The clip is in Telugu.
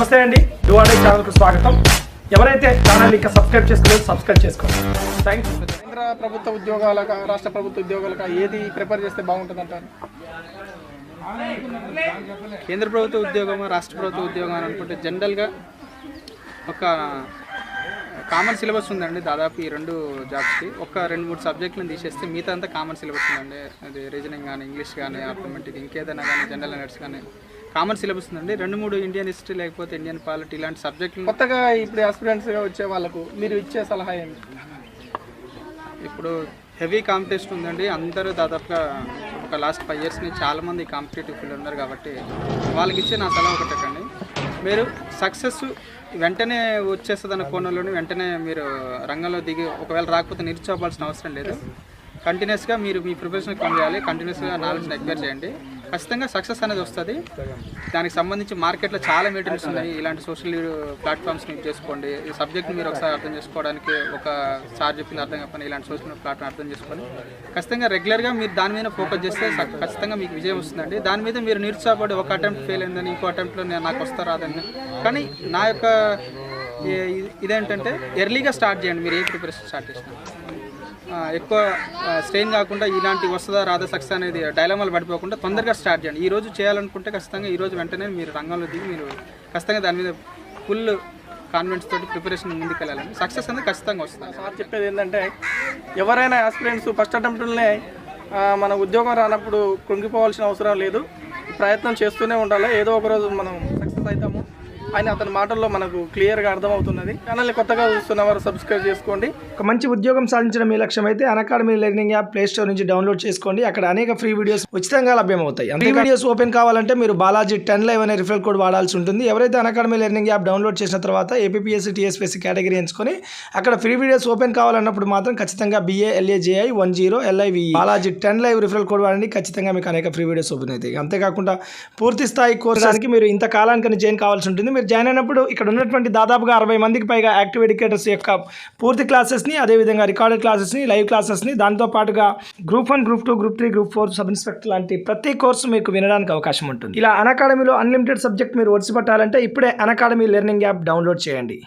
నమస్తే అండి. డువాడే ఛానల్కు స్వాగతం. ఎవరైతే ఛానల్ ఇంకా సబ్స్క్రైబ్ చేసుకోలేదు సబ్స్క్రైబ్ చేసుకోండి. థ్యాంక్ యూ కేంద్ర ప్రభుత్వ ఉద్యోగాలక రాష్ట్ర ప్రభుత్వ ఉద్యోగాలక ఏది ప్రిపేర్ చేస్తే బాగుంటుంది అంటారు కేంద్ర ప్రభుత్వ ఉద్యోగం రాష్ట్ర ప్రభుత్వ ఉద్యోగం అని అనుకుంటే జనరల్గా ఒక కామన్ సిలబస్ ఉందండి దాదాపు ఈ రెండు జాబ్స్కి. ఒక రెండు మూడు సబ్జెక్టులను తీసేస్తే మిగతా అంతా కామన్ సిలబస్ ఉందండి. అది రీజనింగ్ కానీ ఇంగ్లీష్ కానీ ఆటోమేటిక్ ఇంకేదైనా కానీ జనరల్ అనర్స్ కానీ. కామన్ సిలబస్ ఉందండి. రెండు మూడు ఇండియన్ హిస్టరీ లేకపోతే ఇండియన్ పాలిటీ ఇలాంటి సబ్జెక్టులు కొత్తగా ఇప్పుడు ఆస్పిరెంట్స్గా వచ్చే వాళ్ళకు మీరు ఇచ్చే సలహా ఏంటి? ఇప్పుడు హెవీ కాంపిటీషన్ ఉందండి. అందరూ దాదాపుగా ఒక లాస్ట్ ఫైవ్ ఇయర్స్ నుంచి చాలామంది కాంపిటేటివ్ ఫీల్డ్ ఉన్నారు కాబట్టి వాళ్ళకి ఇచ్చే నా సలహా ఒకటండి మీరు సక్సెస్ వెంటనే వచ్చేస్తుంది అన్న కోణంలోనే వెంటనే మీరు రంగంలో దిగి ఒకవేళ రాకపోతే నిరుచోవాల్సిన అవసరం లేదు. కంటిన్యూస్గా మీరు మీ ప్రిపరేషన్ కమ్ చేయాలి. కంటిన్యూస్గా నాలెడ్జ్ని ఎక్వైర్ చేయండి. ఖచ్చితంగా సక్సెస్ అనేది వస్తుంది. దానికి సంబంధించి మార్కెట్లో చాలా మెటీరియల్స్ ఉన్నాయి. ఇలాంటి సోషల్ ప్లాట్ఫామ్స్ని యూజ్ చేసుకోండి. ఈ సబ్జెక్ట్ని మీరు ఒకసారి అర్థం చేసుకోవడానికి ఒక సార్ చెప్పింది అర్థం కాకపోయినా ఇలాంటి సోషల్ ప్లాట్ఫామ్ అర్థం చేసుకొని ఖచ్చితంగా రెగ్యులర్గా మీరు దాని మీద ఫోకస్ చేస్తే ఖచ్చితంగా మీకు విజయం వస్తుందండి. దాని మీద మీరు నిరుత్సాహపడి ఒక అటెంప్ట్ ఫెయిల్ అయిందని ఇంకో అటెంప్ట్లో నేను నాకు వస్తా రాదని కానీ నా యొక్క ఇదేంటంటే ఎర్లీగా స్టార్ట్ చేయండి. మీరు ఏ ప్రిపరేషన్ స్టార్ట్ చేసినా. ఎక్కువ స్ట్రెయిన్ కాకుండా ఇలాంటి వస్తుందా రాదా సక్సెస్ అనేది డైలమాలు పడిపోకుండా తొందరగా స్టార్ట్ చేయండి. ఈ రోజు చేయాలనుకుంటే ఖచ్చితంగా ఈ రోజు వెంటనే మీరు రంగంలో దిగి మీరు ఖచ్చితంగా దాని మీద ఫుల్ కాన్ఫిడెన్స్ తోటి ప్రిపరేషన్ ముందుకెళ్ళాలండి. సక్సెస్ అనేది ఖచ్చితంగా వస్తుంది. సార్ చెప్పేది ఏంటంటే ఎవరైనా ఆస్పిరెంట్స్ ఫస్ట్ అటెంప్ట్లనే మన ఉద్యోగం రానప్పుడు కృంగిపోవాల్సిన అవసరం లేదు. ప్రయత్నం చేస్తూనే ఉండాలి. ఏదో ఒక రోజు మనం సక్సెస్ అవుతాము. అని అతని మాటల్లో మనకు క్లియర్గా అర్థమవుతున్నది. ఛానల్ని కొత్తగా చూస్తున్న వారు సబ్స్క్రైబ్ చేసుకోండి. ఒక మంచి ఉద్యోగం సాధించడం మీ లక్ష్యం అయితే academy learning app play store నుంచి డౌన్లోడ్ చేసుకోండి. అక్కడ అనేక ఫ్రీ వీడియోస్ ఉచితంగా లభ్యమవుతాయి. ఫ్రీ వీడియోస్ ఓపెన్ కావాలంటే మీరు బాలాజీ టెన్ లైవ్ అనే రిఫరల్ కోడ్ వాడాల్సి ఉంటుంది. ఎవరైతే అకాడమీ లెర్నింగ్ యాప్ డౌన్లోడ్ చేసిన తర్వాత ఏపీఎస్సీ టీఎస్పీఎస్సీ కేటగిరీ ఎంచుకొని అక్కడ ఫ్రీ వీడియోస్ ఓపెన్ కావాలన్నప్పుడు మాత్రం ఖచ్చితంగా B A L A J I one zero L I V Balaji ten live referral code వాడండి. ఖచ్చితంగా మీకు అనేక ఫ్రీ వీడియోస్ ఓపెన్ అవుతాయి. అంతేకాకుండా పూర్తి స్థాయి కోర్సానికి మీరు ఇంత కాలానికి జాయిన్ కావాల్సి ఉంటుంది. మీరు జాయిన్ అయినప్పుడు ఇక్కడ ఉన్నటువంటి దాదాపుగా అరవై మందికి పైగా యాక్టివ్ ఎడ్యుకేటర్స్ యొక్క పూర్తి క్లాసెస్ని అదేవిధంగా రికార్డెడ్ క్లాసెస్ని లైవ్ క్లాసెస్ని దాంతో పాటుగా group one group two group three group four sub inspector లాంటి ప్రతి కోర్సు మీకు వినడానికి అవకాశం ఉంటుంది. ఇలా అకాడమీలో అన్లిమిటెడ్ సబ్జెక్ట్ మీరు ఒడిసి పట్టాలంటే ఇప్పుడే అకాడమీ లెర్నింగ్ యాప్ డౌన్లోడ్ చేయండి.